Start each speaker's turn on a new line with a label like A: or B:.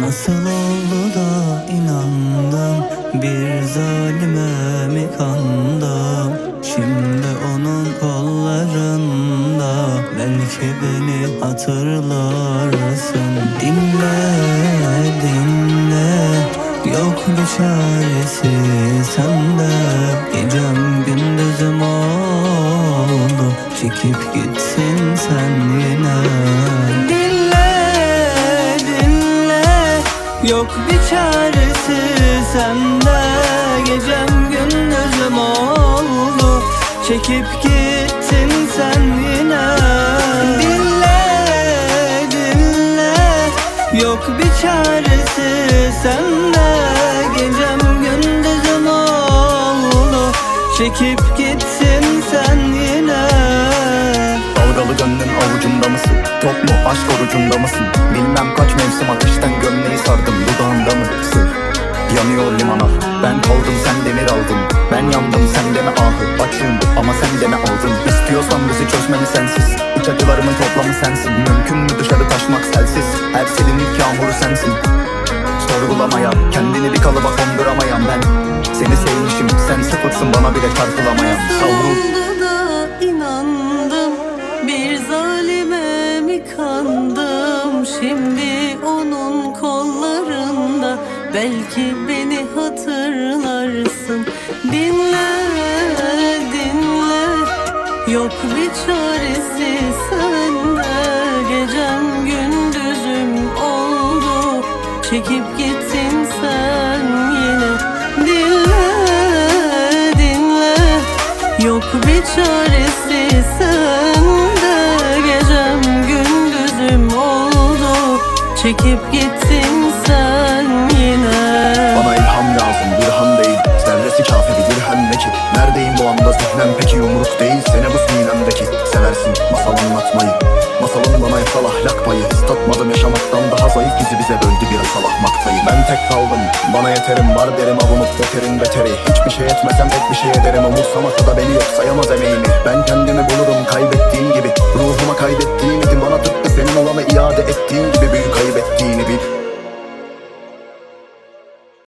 A: Nasıl oldu da inandım? Bir zalime mi kandım? Şimdi onun kollarında Belki beni hatırlarsın. Dinle dinle. Yok bir çaresi sende. Gecem gündüzüm oldu. Çekip gitsin sen yine. Dinle Yok bir çaresi sende. Gecem gündüzüm oldu. Çekip gittin sen yine. Dinle dinle. Yok bir çaresi sende. Gecem gündüzüm oldu. Çekip gitsin sen yine
B: Dalgalı gönlün avucumda mısın? Top mu aşk orucunda mısın? Bilmem kaç mevsim ateşten gömleği sardım Dudağında mı? Sır? Yanıyor limana Ben kaldım sen demir aldın? Ben yandım sen deme ahı? Açığım ama sen deme aldın? İstiyorsan bizi çözmemi sensiz. İç acılarımın toplamı sensin. Mümkün mü dışarı taşmak selsiz? Her selinlik yağmuru sensin. Sorgulamaya Kendini bir kalıba konduramayan ben. Seni sevmişim sen sıfırsın bana bile çarpılamayan Savrul
C: mi kandım. Şimdi onun kollarında Belki beni hatırlarsın. Dinle dinle. Yok bir çaresi sende. Gecem gündüzüm oldu. Çekip gittin sen yine. Dinle dinle. Yok bir çaresi Çekip gittin sen yine.
B: Bana ilham lazım dirham değil. Zerresi kafi bir dirhem ki? Neredeyim bu anda zihnem? Peki yumruk değil Sene bu sinemdeki. Seversin masal anlatmayı. Masalın bana yasal ahlak payı. Istatmadım yaşamaktan daha zayıf Bizi bize böldü bir asal ahmaktayım Ben tek kaldım bana yeterim Var derim avunup beterin beteri. Hiçbir şey etmesem tek bir şey ederim Umursamasa da beni yok sayamaz emeğimi. Ben kendimi bulurum kaybettiğim gibi. Ruhuma kaydettiğin idi Bana tıpkı senin olanı iade ettiğin gibi. Büyük yine bir